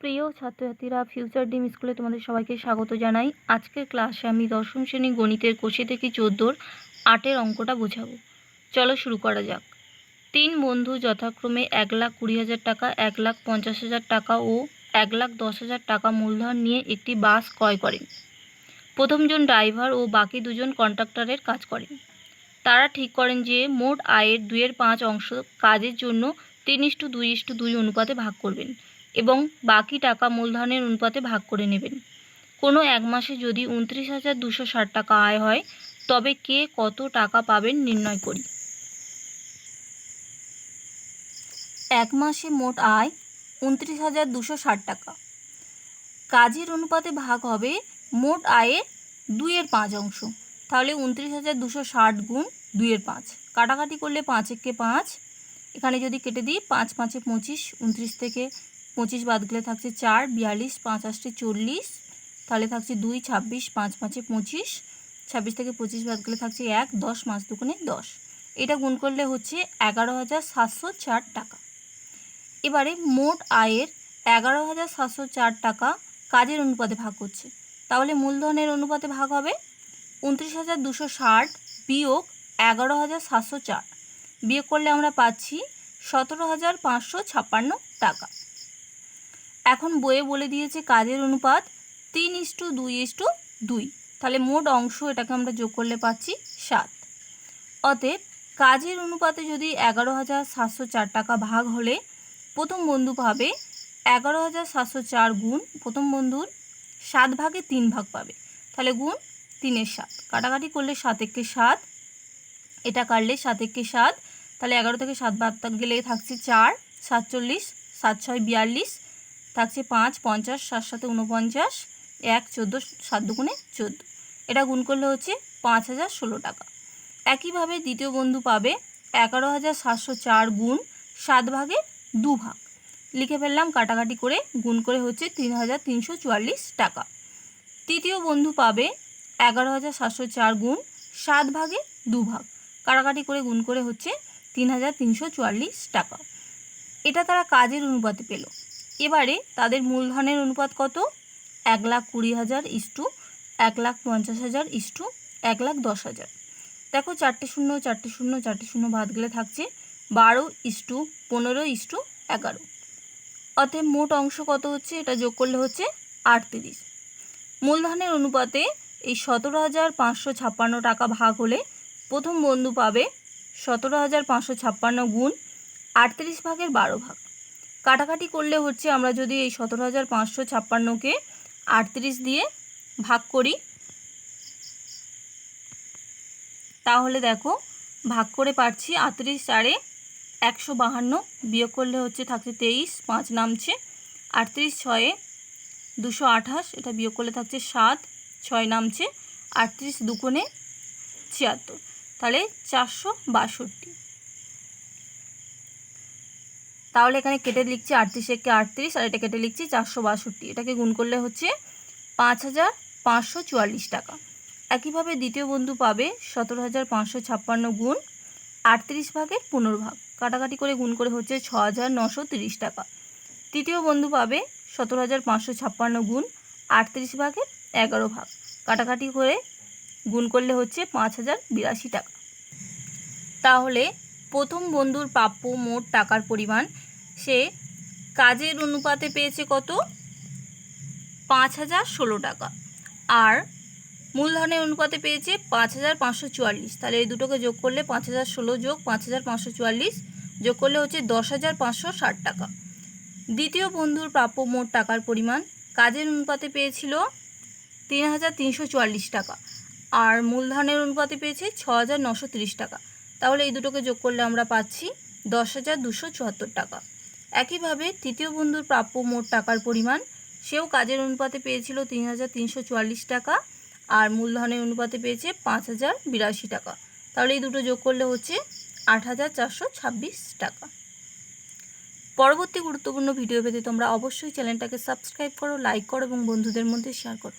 প্রিয় ছাত্রছাত্রীরা ফিউচার ডিম স্কুলে তোমাদের সবাইকে স্বাগত জানাই। আজকের ক্লাসে আমি দশম শ্রেণি গণিতের কোষে থেকে চোদ্দোর আটের অঙ্কটা বোঝাবো। চলো শুরু করা যাক। তিন বন্ধু যথাক্রমে এক লাখ কুড়ি হাজার টাকা, এক লাখ পঞ্চাশ হাজার টাকা ও এক লাখ দশ হাজার টাকা মূলধন নিয়ে একটি বাস ক্রয় করেন প্রথমজন ড্রাইভার ও বাকি দুজন কন্ট্রাক্টরের কাজ করেন তারা ঠিক করেন যে, মোট আয়ের দুইয়ের পাঁচ অংশ কাজের জন্য তিন ইস্টু দুই ইস্টু দুই অনুপাতে ভাগ করবেন। এবং বাকি টাকা মূলধনের অনুপাতে ভাগ করে নেবেন। কোনো এক মাসে যদি উনত্রিশ হাজার দুশো ষাট টাকা আয় হয়, তবে কে কত টাকা পাবেন নির্ণয় করি। এক মাসে মোট আয় উনত্রিশ হাজার দুশো ষাট টাকা। কাজের অনুপাতে ভাগ হবে মোট আয়ে দুইয়ের পাঁচ অংশ। তাহলে উনত্রিশ হাজার দুশো ষাট গুণ দুইয়ের পাঁচ। কাটাকাটি করলে পাঁচ একে পাঁচ। এখানে যদি কেটে দিই, পাঁচ পাঁচে পঁচিশ উনত্রিশ থেকে পঁচিশ বাদ গেলে থাকছে চার, বিয়াল্লিশ, পাঁচ আষ্টে চল্লিশ, তাহলে থাকছে দুই, ছাব্বিশ, পাঁচ, পাঁচে পঁচিশ, ছাব্বিশ থেকে পঁচিশ বাদ গেলে থাকছে এক, দশ মাস দুগুণে দশ। এটা গুণ করলে হচ্ছে এগারো হাজার সাতশো চার টাকা। এবারে মোট আয়ের এগারো হাজার সাতশো চার টাকা কাজের অনুপাতে ভাগ হচ্ছে তাহলে মূলধনের অনুপাতে ভাগ হবে উনত্রিশ হাজার দুশো ষাট বিয়োগ এগারো হাজার সাতশো চার। বিয়োগ করলে আমরা পাচ্ছি সতেরো হাজার পাঁচশো ছাপ্পান্ন টাকা। এখন বইয়ে বলে দিয়েছে কাজের অনুপাত তিন ইস্টু দুই ইস্টু দুই। তাহলে মোট অংশ এটাকে আমরা যোগ করলে পাচ্ছি সাত। অতএব কাজের অনুপাতে যদি এগারো হাজার সাতশো চার টাকা ভাগ হলে প্রথম বন্ধু পাবে এগারো হাজার সাতশো চার গুণ প্রথম বন্ধুর সাত ভাগে তিন ভাগ পাবে। তাহলে গুণ তিনের সাত। কাটাকাটি করলে সাত একে সাত, এটা কাটলে সাত একে সাত। তাহলে এগারো থেকে সাত বাদ গেলে থাকছে চার, সাতচল্লিশ, সাত ছয় বিয়াল্লিশ থাকছে পাঁচ, পঞ্চাশ, সাত সাথে উনপঞ্চাশ এক, চোদ্দ, সাত দুগুণে চোদ্দ। এটা গুণ করলে হচ্ছে পাঁচ হাজার ষোলো টাকা। একইভাবে দ্বিতীয় বন্ধু পাবে এগারো হাজার সাতশো চার গুণ সাত ভাগে দু ভাগ। লিখে ফেললাম, কাটাকাটি করে গুণ করে হচ্ছে তিন হাজার তিনশো চুয়াল্লিশ টাকা। তৃতীয় বন্ধু পাবে এগারো হাজার সাতশো চার গুণ সাত ভাগে দু ভাগ। কাটাকাটি করে গুণ করে হচ্ছে তিন হাজার তিনশো চুয়াল্লিশ টাকা। এটা তারা কাজের অনুপাতে পেল। এবারে তাদের মূলধনের অনুপাত কত? এক লাখ কুড়ি হাজার ইস্টু এক লাখ পঞ্চাশ হাজার ইস্টু এক লাখ দশ হাজার। দেখো চারটে শূন্য চারটে শূন্য চারটে শূন্য বাদ গেলে থাকছে বারো ইস্টু পনেরো ইস্টু এগারো। অতএব মোট অংশ কত হচ্ছে? এটা যোগ করলে হচ্ছে আটত্রিশ। মূলধনের অনুপাতে এই সতেরো হাজার পাঁচশো ছাপ্পান্ন টাকা ভাগ হলে প্রথম বন্ধু পাবে সতেরো হাজার পাঁচশো ছাপ্পান্ন গুণ আটত্রিশ ভাগের বারো ভাগ। কাটাকাটি করলে হচ্ছে আমরা যদি এই সতেরো হাজার পাঁচশো ছাপ্পান্নকে আটত্রিশ দিয়ে ভাগ করি, তাহলে দেখো ভাগ করে পারছি আটত্রিশ চারে একশো বাহান্ন, বিয়োগ করলে হচ্ছে থাকছে তেইশ, পাঁচ নামছে আটত্রিশ ছয়ে দুশো আঠাশ, এটা বিয়োগ করলে থাকছে সাত, ছয় নামছে আটত্রিশ দুকোণে ছিয়াত্তর, তাহলে চারশো বাষট্টি। তাহলে এখানে কেটে লিখছি আটত্রিশ একে আটত্রিশ, আর এটা কেটে লিখছি চারশো বাষট্টি। এটাকে গুণ করলে হচ্ছে পাঁচ হাজার পাঁচশো চুয়াল্লিশ টাকা। একইভাবে দ্বিতীয় বন্ধু পাবে সতেরো হাজার পাঁচশো ছাপ্পান্ন গুণ আটত্রিশ ভাগের পনেরো ভাগ। কাটাকাটি করে গুণ করে হচ্ছে ছ হাজার নশো তিরিশ টাকা। তৃতীয় বন্ধু পাবে সতেরো হাজার পাঁচশো ছাপ্পান্ন গুণ আটত্রিশ ভাগের এগারো ভাগ। কাটাকাটি করে গুণ করলে হচ্ছে পাঁচ হাজার বিরাশি টাকা। তাহলে প্রথম বন্ধুর প্রাপ্য মোট টাকার পরিমাণ। সে কাজের অনুপাতে পেয়েছে কত? পাঁচ হাজার ষোলো টাকা। আর মূলধনের অনুপাতে পেয়েছে পাঁচ হাজার পাঁচশো চুয়াল্লিশ। তাহলে এই দুটোকে যোগ করলে পাঁচ হাজার ষোলো যোগ পাঁচ হাজার পাঁচশো চুয়াল্লিশ, যোগ করলে হচ্ছে দশ হাজার পাঁচশো ষাট টাকা। দ্বিতীয় বন্ধুর প্রাপ্য মোট টাকার পরিমাণ। কাজের অনুপাতে পেয়েছিল তিন হাজার তিনশো চুয়াল্লিশ টাকা। আর মূলধনের অনুপাতে পেয়েছে ছ হাজার নশো তিরিশ টাকা। তাহলে এই দুটোকে যোগ করলে আমরা পাচ্ছি দশ হাজার দুশো চুয়াত্তর টাকা। একইভাবে তৃতীয় বন্ধুর প্রাপ্য মোট টাকার পরিমাণ, সেও কাজের অনুপাতে পেয়েছিল তিন হাজার তিনশো চুয়াল্লিশ টাকা আর মূলধনের অনুপাতে পেয়েছে পাঁচ হাজার বিরাশি টাকা। তাহলে এই দুটো যোগ করলে হচ্ছে আট হাজার চারশো ছাব্বিশ টাকা। পরবর্তী গুরুত্বপূর্ণ ভিডিও পেতে তোমরা অবশ্যই চ্যানেলটাকে সাবস্ক্রাইব করো, লাইক করো এবং বন্ধুদের মধ্যে শেয়ার করো।